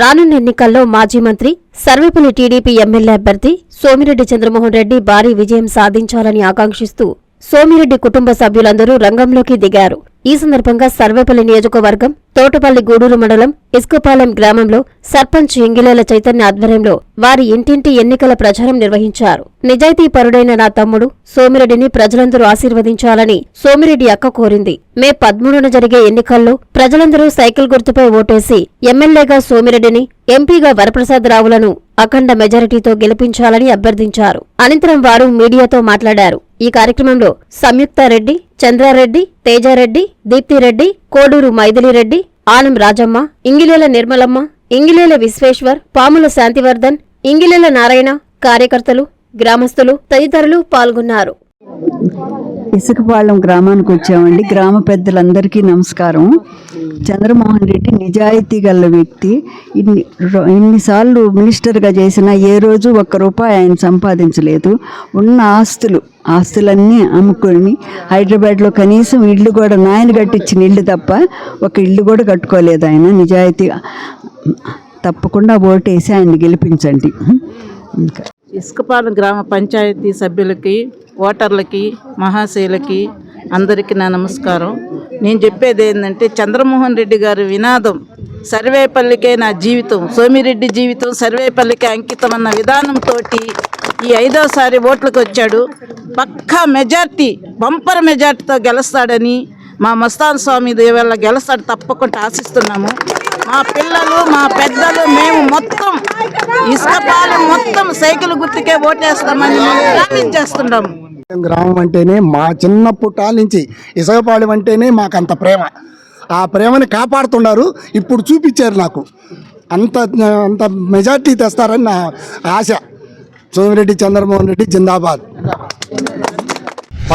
రానున్న ఎన్నికల్లో మాజీ మంత్రి సర్వేపల్లి టీడీపీ ఎమ్మెల్యే అభ్యర్థి సోమిరెడ్డి చంద్రమోహన్ రెడ్డి భారీ విజయం సాధించాలని ఆకాంక్షిస్తూ సోమిరెడ్డి కుటుంబ సభ్యులందరూ రంగంలోకి దిగారు. ఈ సందర్భంగా సర్వేపల్లి నియోజకవర్గం తోటపల్లి గూడూరు మండలం ఇస్కుపాలెం గ్రామంలో సర్పంచ్ ఇంగిలేల చైతన్య ఆధ్వర్యంలో వారి ఇంటింటి ఎన్నికల ప్రచారం నిర్వహించారు. నిజాయితీ పరుడైన నా తమ్ముడు సోమిరెడ్డిని ప్రజలందరూ ఆశీర్వదించాలని సోమిరెడ్డి అక్క కోరింది. మే పదమూడున జరిగే ఎన్నికల్లో ప్రజలందరూ సైకిల్ గుర్తుపై ఓటేసి ఎమ్మెల్యేగా సోమిరెడ్డిని ఎంపీగా వరప్రసాద్ రావులను అఖండ మెజారిటీతో గెలిపించాలని అభ్యర్థించారు. అనంతరం వారు మీడియాతో మాట్లాడారు. ఈ కార్యక్రమంలో సంయుక్త రెడ్డి చంద్రారెడ్డి తేజారెడ్డి దీప్తిరెడ్డి కోడూరు మైథిలిరెడ్డి ఆనం రాజమ్మ ఇంగిలేల నిర్మలమ్మ ఇంగిలేల విశ్వేశ్వర్ పాముల శాంతివర్ధన్ ఇంగిలేల నారాయణ కార్యకర్తలు గ్రామస్తులు తదితరులు పాల్గొన్నారు. ఇసుకపాళెం గ్రామానికి వచ్చామండి. గ్రామ పెద్దలందరికీ నమస్కారం. చంద్రమోహన్ రెడ్డి నిజాయితీ గల వ్యక్తి. ఇన్ని రో- ఇన్నిసార్లు మినిస్టర్గా చేసినా ఏ రోజు ఒక్క రూపాయి ఆయన సంపాదించలేదు. ఉన్న ఆస్తులు ఆస్తులన్నీ అమ్ముకొని హైదరాబాద్లో కనీసం ఇల్లు కూడా నాయన కట్టించిన ఇల్లు తప్ప ఒక ఇల్లు కూడా కట్టుకోలేదు ఆయన. నిజాయితీ తప్పకుండా ఓటేసి ఆయన గెలిపించండి. ఇంకా ఇసుకపాలెం గ్రామ పంచాయతీ సభ్యులకి ఓటర్లకి మహాశైలకి అందరికీ నా నమస్కారం. నేను చెప్పేది ఏంటంటే చంద్రమోహన్ రెడ్డి గారి వినాదం సర్వేపల్లికే నా జీవితం సోమిరెడ్డి జీవితం సర్వేపల్లికే అంకితం అన్న విధానంతో ఈ ఐదోసారి ఓట్లకు వచ్చాడు. పక్కా మెజార్టీ బంపర్ మెజార్టీతో గెలుస్తాడని మా మస్తాన్ స్వామి దేవల్ల గెలుస్తాడు తప్పకుండా ఆశిస్తున్నాము. మా పిల్లలు మా పెద్దలు మేము మొత్తం ఇసుకపాలెం మొత్తం సైకిల్ గుర్తుకే ఓటేస్తామని మేము చేస్తున్నాము. గ్రామం అంటేనే మా చిన్నప్పుటాల నుంచి ఇసగపాలెం అంటేనే మాకు అంత ప్రేమ. ఆ ప్రేమని కాపాడుతున్నారు. ఇప్పుడు చూపించారు నాకు. అంత అంత మెజార్టీ తెస్తారని నా ఆశ. సోమిరెడ్డి చంద్రమోహన్ రెడ్డి జిందాబాద్.